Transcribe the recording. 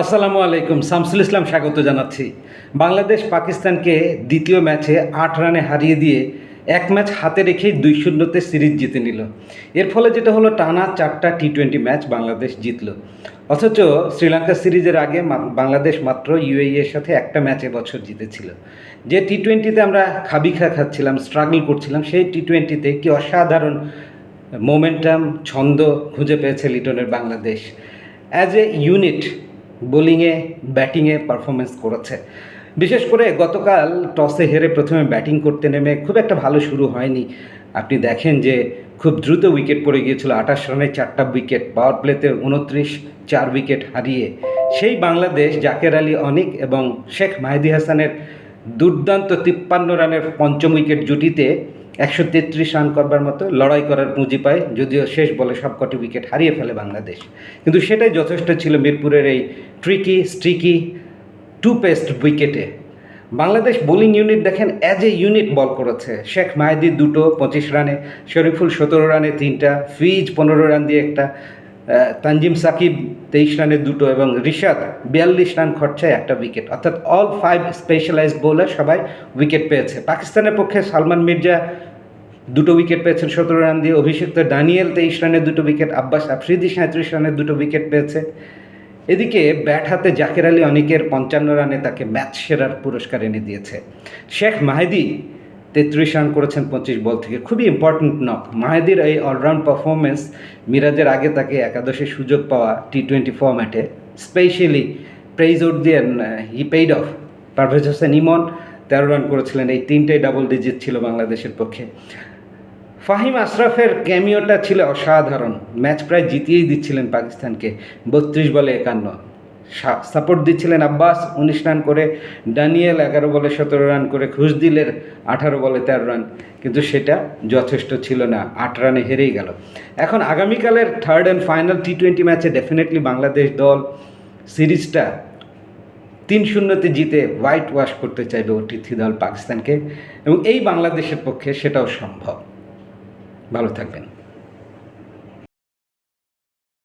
আসসালামু আলাইকুম, শামসুল ইসলাম স্বাগত জানাচ্ছি। বাংলাদেশ পাকিস্তানকে দ্বিতীয় ম্যাচে আট রানে হারিয়ে দিয়ে এক ম্যাচ হাতে রেখেই দুই শূন্যতে সিরিজ জিতে নিল। এর ফলে যেটা হলো, টানা চারটা টি টোয়েন্টি ম্যাচ বাংলাদেশ জিতল। অথচ শ্রীলঙ্কা সিরিজের আগে বাংলাদেশ মাত্র ইউএই এর সাথে একটা ম্যাচে বছর জিতেছিল। যে টি টোয়েন্টিতে আমরা খাবি খা খাচ্ছিলাম, স্ট্রাগল করছিলাম, সেই টি টোয়েন্টিতে কি অসাধারণ মোমেন্টাম, ছন্দ খুঁজে পেয়েছে লিটনের বাংলাদেশ। অ্যাজ এ ইউনিট বোলিংয়ে, ব্যাটিংয়ে পারফরমেন্স করেছে। বিশেষ করে গতকাল টসে হেরে প্রথমে ব্যাটিং করতে নেমে খুব একটা ভালো শুরু হয়নি। আপনি দেখেন যে খুব দ্রুত উইকেট পড়ে গিয়েছিল, আঠাশ রানে চারটা উইকেট পাওয়ার প্লেতে উনত্রিশ, চার উইকেট হারিয়ে। সেই বাংলাদেশ জাকের আলী অনিক এবং শেখ মাহেদি হাসানের দুর্দান্ত তিপ্পান্ন রানের পঞ্চম উইকেট জুটিতে একশো তেত্রিশ রান করবার মতো লড়াই করার পুঁজি পায়, যদিও শেষ বলে সবকটি উইকেট হারিয়ে ফেলে বাংলাদেশ। কিন্তু সেটাই যথেষ্ট ছিল মিরপুরের এই ট্রিকি স্ট্রিকি টু পেস্ট উইকেটে বাংলাদেশ বোলিং ইউনিট দেখেন অ্যাজ এ ইউনিট বল করেছে। শেখ মাহেদি দুটো, পঁচিশ রানে, শরীফুল সতেরো রানে তিনটা, ফিজ পনেরো রান দিয়ে একটা তানজিম সাকিব তেইশ রানে দুটো এবং রিশাদ বিয়াল্লিশ রান খরচায় একটা উইকেট অর্থাৎ অল ফাইভ স্পেশালাইজড বোলার সবাই উইকেট পেয়েছে। পাকিস্তানের পক্ষে সালমান মির্জা দুটো উইকেট পেয়েছেন সতেরো রান দিয়ে। অভিষিক্ত ডানিয়েল তেইশ রানে দুটো উইকেট আব্বাস আফ্রিদি সাঁত্রিশ রানে দুটো উইকেট পেয়েছে। এদিকে ব্যাট হাতে জাকের আলী অনেকের পঞ্চান্ন রানে তাকে ম্যাচ সেরার পুরস্কার এনে দিয়েছে। শেখ মাহেদি তেত্রিশ রান করেছেন পঁচিশ বল থেকে। খুবই ইম্পর্ট্যান্ট নক মাহেদির এই অলরাউন্ড পারফরমেন্স মিরাজের আগে তাকে একাদশে সুযোগ পাওয়া টি টোয়েন্টি ফর্ম্যাটে স্পেশালি প্রেইজ উড দিয়েন he paid off Parvez Hossain Emon তেরো রান করেছিলেন। এই তিনটেই ডাবল ডিজিট ছিল বাংলাদেশের পক্ষে। ফাহিম আশরাফের ক্যামিওটা ছিল অসাধারণ। ম্যাচ প্রায় জিতিয়েই দিচ্ছিলেন পাকিস্তানকে। বত্রিশ বলে একান্ন। সাপোর্ট দিচ্ছিলেন আব্বাস। উনিশ রান করে ড্যানিয়েল এগারো বলে সতেরো রান করে খুশদিলের আঠারো বলে তেরো রান। কিন্তু সেটা যথেষ্ট ছিল না। আট রানে হেরেই গেল। এখন আগামীকালের third and final T twenty ম্যাচে ডেফিনেটলি বাংলাদেশ দল সিরিজটা তিন শূন্যতে জিতে হোয়াইট ওয়াশ করতে চাইবে অতিথি দল পাকিস্তানকে। এবং এই বাংলাদেশের পক্ষে সেটাও সম্ভব। ভালো থাকবেন।